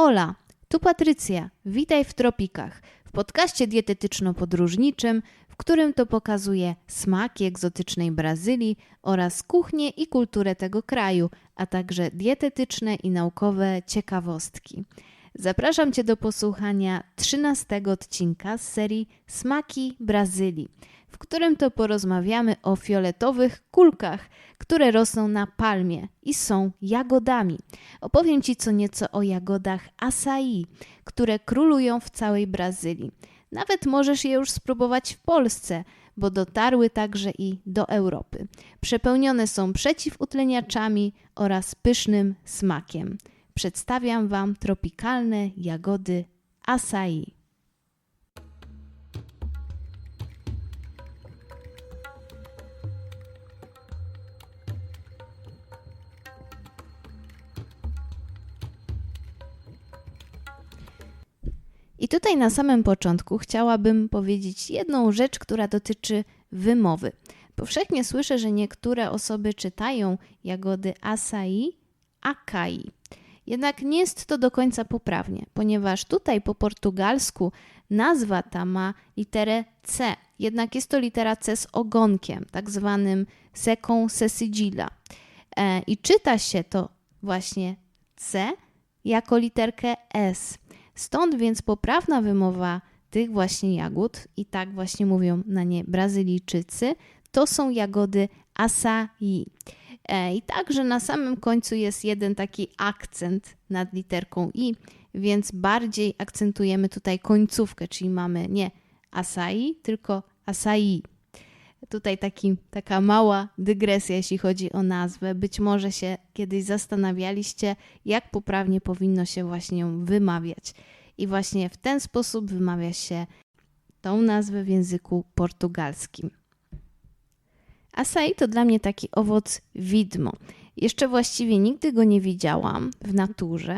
Ola, tu Patrycja. Witaj w Tropikach, w podcaście dietetyczno-podróżniczym, w którym to pokazuję smaki egzotycznej Brazylii oraz kuchnię i kulturę tego kraju, a także dietetyczne i naukowe ciekawostki. Zapraszam Cię do posłuchania 13 odcinka z serii Smaki Brazylii, w którym to porozmawiamy o fioletowych kulkach, które rosną na palmie i są jagodami. Opowiem Ci co nieco o jagodach açaí, które królują w całej Brazylii. Nawet możesz je już spróbować w Polsce, bo dotarły także i do Europy. Przepełnione są przeciwutleniaczami oraz pysznym smakiem. Przedstawiam Wam tropikalne jagody açaí. I tutaj na samym początku chciałabym powiedzieć jedną rzecz, która dotyczy wymowy. Powszechnie słyszę, że niektóre osoby czytają jagody acai. Jednak nie jest to do końca poprawnie, ponieważ tutaj po portugalsku nazwa ta ma literę C, jednak jest to litera C z ogonkiem, tak zwanym secą sesigila. E, I czyta się to właśnie C jako literkę S. Stąd więc poprawna wymowa tych właśnie jagód, i tak właśnie mówią na nie Brazylijczycy, to są jagody acai. E, I także na samym końcu jest jeden taki akcent nad literką i, więc bardziej akcentujemy tutaj końcówkę, czyli mamy nie acai, tylko acai. Tutaj taki, taka mała dygresja, jeśli chodzi o nazwę. Być może się kiedyś zastanawialiście, jak poprawnie powinno się właśnie ją wymawiać. I właśnie w ten sposób wymawia się tą nazwę w języku portugalskim. Acai to dla mnie taki owoc widmo. Jeszcze właściwie nigdy go nie widziałam w naturze,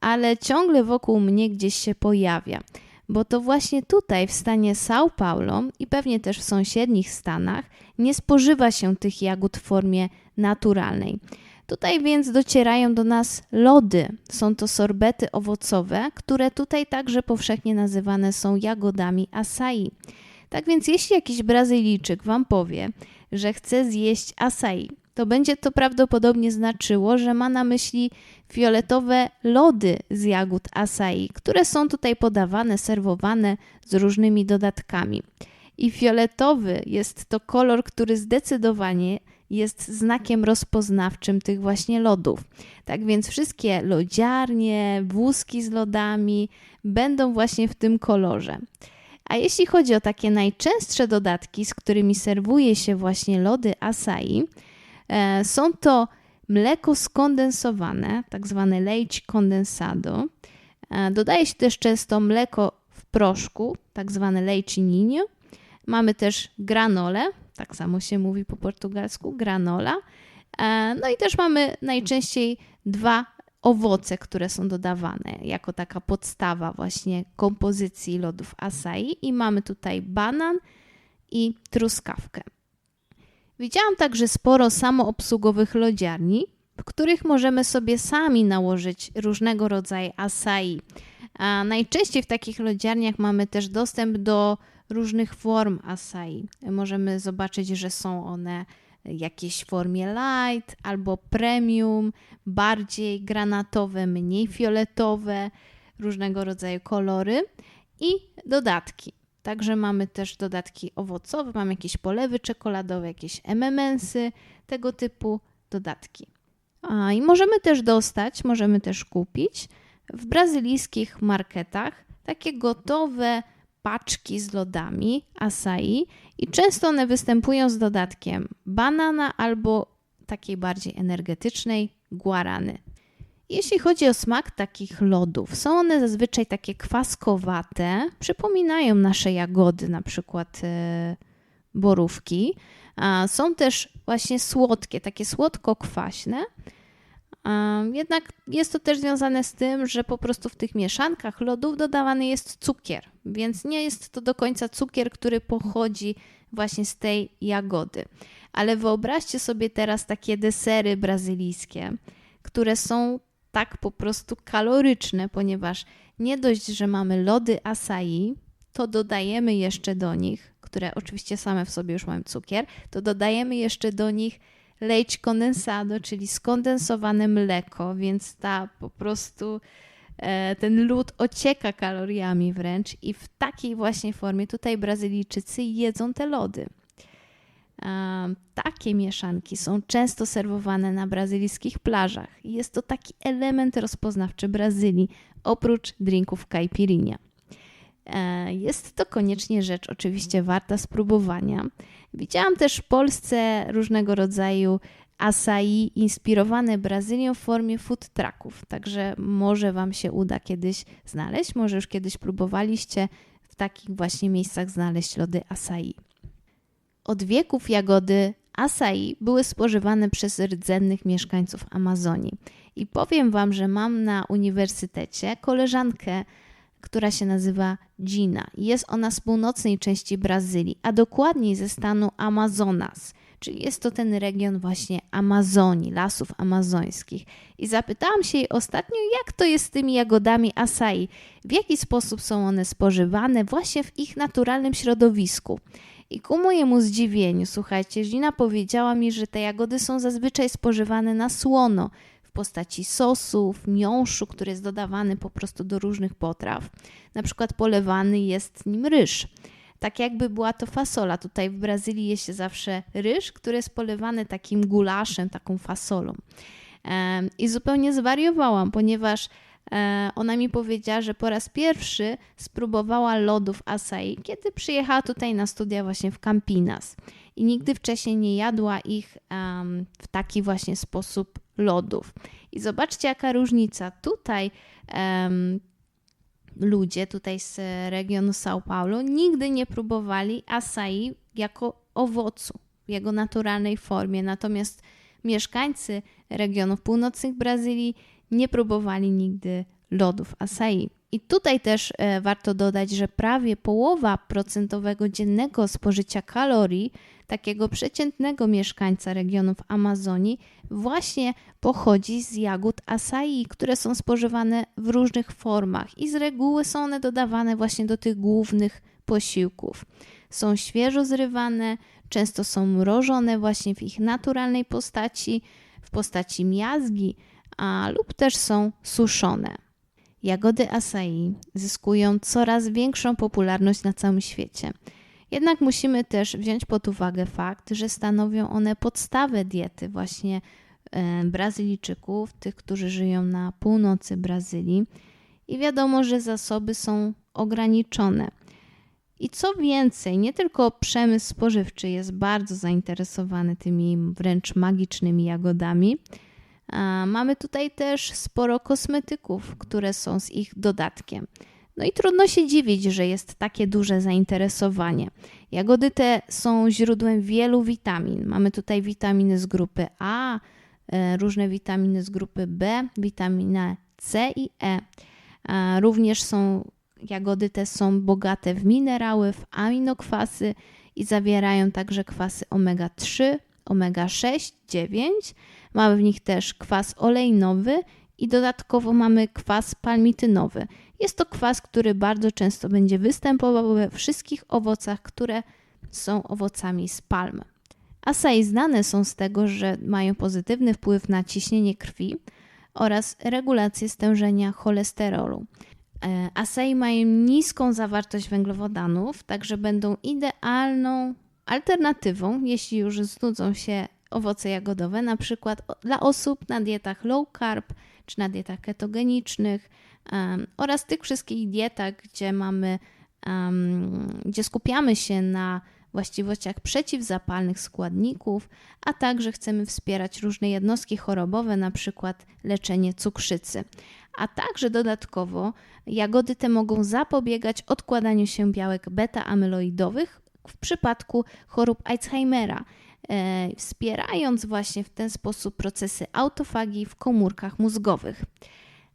ale ciągle wokół mnie gdzieś się pojawia, bo to właśnie tutaj w stanie São Paulo i pewnie też w sąsiednich stanach nie spożywa się tych jagód w formie naturalnej. Tutaj więc docierają do nas lody. Są to sorbety owocowe, które tutaj także powszechnie nazywane są jagodami acai. Tak więc jeśli jakiś Brazylijczyk Wam powie, że chce zjeść acai, to będzie to prawdopodobnie znaczyło, że ma na myśli fioletowe lody z jagód acai, które są tutaj podawane, serwowane z różnymi dodatkami. I fioletowy jest to kolor, który zdecydowanie jest znakiem rozpoznawczym tych właśnie lodów. Tak więc wszystkie lodziarnie, wózki z lodami będą właśnie w tym kolorze. A jeśli chodzi o takie najczęstsze dodatki, z którymi serwuje się właśnie lody acai, e, są to mleko skondensowane, tak zwane leite condensado. E, dodaje się też często mleko w proszku, tak zwane leite ninho. Mamy też granole, tak samo się mówi po portugalsku, granola. E, no i też mamy najczęściej dwa owoce, które są dodawane jako taka podstawa właśnie kompozycji lodów acai i mamy tutaj banan i truskawkę. Widziałam także sporo samoobsługowych lodziarni, w których możemy sobie sami nałożyć różnego rodzaju acai. A najczęściej w takich lodziarniach mamy też dostęp do różnych form acai. Możemy zobaczyć, że są one jakiejś formie light albo premium, bardziej granatowe, mniej fioletowe, różnego rodzaju kolory i dodatki. Także mamy też dodatki owocowe, mamy jakieś polewy czekoladowe, jakieś MMS-y, tego typu dodatki. A, I możemy też dostać, możemy też kupić w brazylijskich marketach takie gotowe paczki z lodami acai i często one występują z dodatkiem banana albo takiej bardziej energetycznej guarany. Jeśli chodzi o smak takich lodów, są one zazwyczaj takie kwaskowate, przypominają nasze jagody, na przykład e, borówki. Są też właśnie słodkie, takie słodko-kwaśne. Jednak jest to też związane z tym, że po prostu w tych mieszankach lodów dodawany jest cukier, więc nie jest to do końca cukier, który pochodzi właśnie z tej jagody. Ale wyobraźcie sobie teraz takie desery brazylijskie, które są tak po prostu kaloryczne, ponieważ nie dość, że mamy lody acai, to dodajemy jeszcze do nich, które oczywiście same w sobie już mają cukier, to dodajemy jeszcze do nich leite condensado, czyli skondensowane mleko, więc ta po prostu e, ten lód ocieka kaloriami wręcz i w takiej właśnie formie tutaj Brazylijczycy jedzą te lody. Takie mieszanki są często serwowane na brazylijskich plażach. Jest to taki element rozpoznawczy Brazylii, oprócz drinków caipirinha. E, jest to koniecznie rzecz oczywiście warta spróbowania. Widziałam też w Polsce różnego rodzaju acai inspirowane Brazylią w formie food trucków, także może Wam się uda kiedyś znaleźć, może już kiedyś próbowaliście w takich właśnie miejscach znaleźć lody acai. Od wieków jagody acai były spożywane przez rdzennych mieszkańców Amazonii. I powiem Wam, że mam na uniwersytecie koleżankę, która się nazywa Gina. Jest ona z północnej części Brazylii, a dokładniej ze stanu Amazonas, czyli jest to ten region właśnie Amazonii, lasów amazońskich. I zapytałam się jej ostatnio, jak to jest z tymi jagodami acai, w jaki sposób są one spożywane właśnie w ich naturalnym środowisku. I ku mojemu zdziwieniu, słuchajcie, Gina powiedziała mi, że te jagody są zazwyczaj spożywane na słono, postaci sosów, miąższu, który jest dodawany po prostu do różnych potraw. Na przykład polewany jest nim ryż. Tak jakby była to fasola. Tutaj w Brazylii jest się zawsze ryż, który jest polewany takim gulaszem, taką fasolą. I zupełnie zwariowałam, ponieważ ona mi powiedziała, że po raz pierwszy spróbowała lodów acai, kiedy przyjechała tutaj na studia właśnie w Campinas. I nigdy wcześniej nie jadła ich w taki właśnie sposób lodów. I zobaczcie, jaka różnica. Tutaj um, ludzie, tutaj z regionu São Paulo, nigdy nie próbowali acai jako owocu w jego naturalnej formie. Natomiast mieszkańcy regionów północnych Brazylii nie próbowali nigdy lodów acai. I tutaj też e, warto dodać, że prawie połowa procentowego dziennego spożycia kalorii takiego przeciętnego mieszkańca regionów Amazonii właśnie pochodzi z jagód acai, które są spożywane w różnych formach i z reguły są one dodawane właśnie do tych głównych posiłków. Są świeżo zrywane, często są mrożone właśnie w ich naturalnej postaci, w postaci miazgi, a lub też są suszone. Jagody acai zyskują coraz większą popularność na całym świecie. Jednak musimy też wziąć pod uwagę fakt, że stanowią one podstawę diety właśnie e, Brazylijczyków, tych, którzy żyją na północy Brazylii. I wiadomo, że zasoby są ograniczone. I co więcej, nie tylko przemysł spożywczy jest bardzo zainteresowany tymi wręcz magicznymi jagodami, Mamy tutaj też sporo kosmetyków, które są z ich dodatkiem. No i trudno się dziwić, że jest takie duże zainteresowanie. Jagody te są źródłem wielu witamin. Mamy tutaj witaminy z grupy A, e, różne witaminy z grupy B, witamina C i E. Również są jagody te są bogate w minerały, w aminokwasy i zawierają także kwasy omega 3, omega 6, 9 Mamy w nich też kwas olejnowy i dodatkowo mamy kwas palmitynowy. Jest to kwas, który bardzo często będzie występował we wszystkich owocach, które są owocami z palmy. Asai znane są z tego, że mają pozytywny wpływ na ciśnienie krwi oraz regulację stężenia cholesterolu. E, Asai mają niską zawartość węglowodanów, także będą idealną alternatywą, jeśli już znudzą się owoce jagodowe, na przykład dla osób na dietach low carb czy na dietach ketogenicznych um, oraz tych wszystkich dietach, gdzie mamy, um, gdzie skupiamy się na właściwościach przeciwzapalnych składników, a także chcemy wspierać różne jednostki chorobowe, na przykład leczenie cukrzycy. A także dodatkowo jagody te mogą zapobiegać odkładaniu się białek beta-amyloidowych w przypadku chorób Alzheimera wspierając właśnie w ten sposób procesy autofagii w komórkach mózgowych.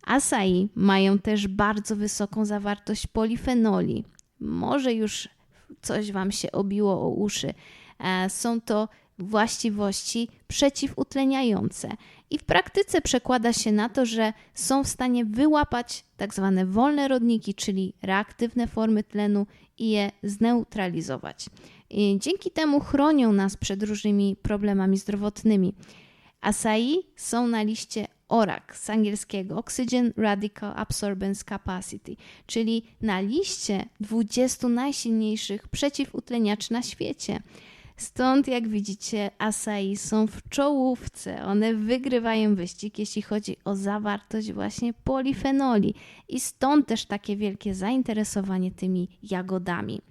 Acai mają też bardzo wysoką zawartość polifenoli. Może już coś Wam się obiło o uszy. E, są to właściwości przeciwutleniające i w praktyce przekłada się na to, że są w stanie wyłapać tak zwane wolne rodniki, czyli reaktywne formy tlenu i je zneutralizować. I dzięki temu chronią nas przed różnymi problemami zdrowotnymi. Acai są na liście ORAC z angielskiego Oxygen Radical Absorbance Capacity, czyli na liście 20 najsilniejszych przeciwutleniaczy na świecie. Stąd, jak widzicie, Asai są w czołówce. One wygrywają wyścig, jeśli chodzi o zawartość właśnie polifenoli. I stąd też takie wielkie zainteresowanie tymi jagodami.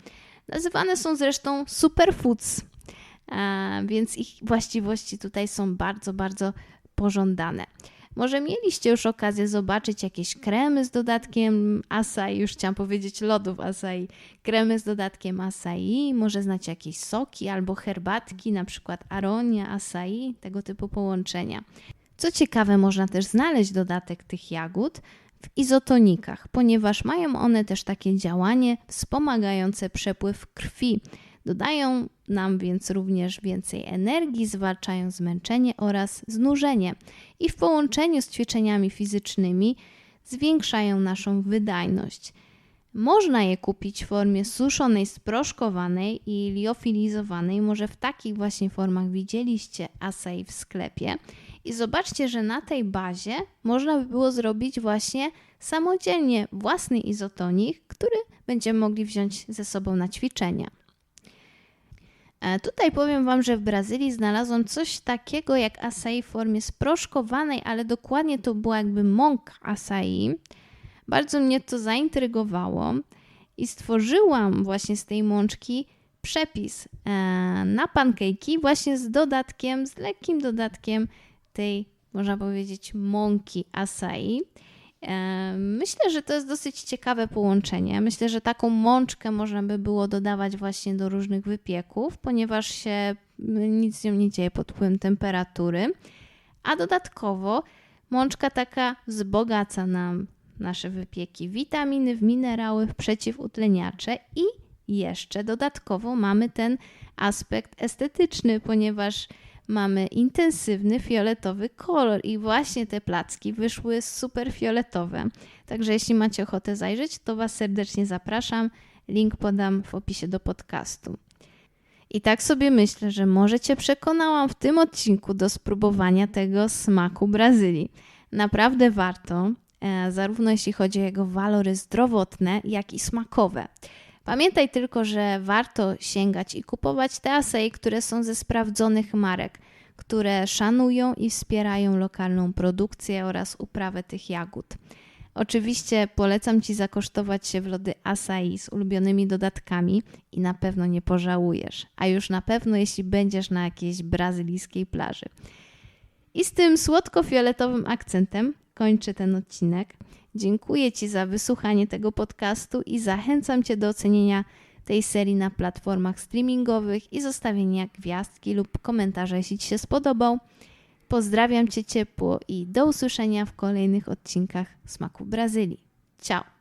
Nazywane są zresztą superfoods, więc ich właściwości tutaj są bardzo, bardzo pożądane. Może mieliście już okazję zobaczyć jakieś kremy z dodatkiem acai, już chciałam powiedzieć lodów acai, kremy z dodatkiem acai, może znacie jakieś soki albo herbatki, na przykład aronia, acai, tego typu połączenia. Co ciekawe, można też znaleźć dodatek tych jagód w izotonikach, ponieważ mają one też takie działanie wspomagające przepływ krwi. Dodają nam więc również więcej energii, zwalczają zmęczenie oraz znużenie i w połączeniu z ćwiczeniami fizycznymi zwiększają naszą wydajność. Można je kupić w formie suszonej, sproszkowanej i liofilizowanej. Może w takich właśnie formach widzieliście Asai w sklepie. I zobaczcie, że na tej bazie można by było zrobić właśnie samodzielnie własny izotonik, który będziemy mogli wziąć ze sobą na ćwiczenia. E, tutaj powiem Wam, że w Brazylii znalazłam coś takiego jak acai w formie sproszkowanej, ale dokładnie to była jakby mąka acai. Bardzo mnie to zaintrygowało i stworzyłam właśnie z tej mączki przepis e, na pankejki właśnie z dodatkiem, z lekkim dodatkiem tej, można powiedzieć, mąki acai. Myślę, że to jest dosyć ciekawe połączenie. Myślę, że taką mączkę można by było dodawać właśnie do różnych wypieków, ponieważ się nic z nią nie dzieje pod wpływem temperatury. A dodatkowo mączka taka wzbogaca nam nasze wypieki witaminy, w minerały, w przeciwutleniacze i jeszcze dodatkowo mamy ten aspekt estetyczny, ponieważ mamy intensywny fioletowy kolor i właśnie te placki wyszły super fioletowe. Także jeśli macie ochotę zajrzeć, to Was serdecznie zapraszam. Link podam w opisie do podcastu. I tak sobie myślę, że może Cię przekonałam w tym odcinku do spróbowania tego smaku Brazylii. Naprawdę warto, e, zarówno jeśli chodzi o jego walory zdrowotne, jak i smakowe. Pamiętaj tylko, że warto sięgać i kupować te asei, które są ze sprawdzonych marek, które szanują i wspierają lokalną produkcję oraz uprawę tych jagód. Oczywiście polecam Ci zakosztować się w lody acai z ulubionymi dodatkami i na pewno nie pożałujesz, a już na pewno jeśli będziesz na jakiejś brazylijskiej plaży. I z tym słodko-fioletowym akcentem kończę ten odcinek. Dziękuję Ci za wysłuchanie tego podcastu i zachęcam Cię do ocenienia tej serii na platformach streamingowych i zostawienia gwiazdki lub komentarza, jeśli Ci się spodobał. Pozdrawiam Cię ciepło i do usłyszenia w kolejnych odcinkach Smaku Brazylii. Ciao!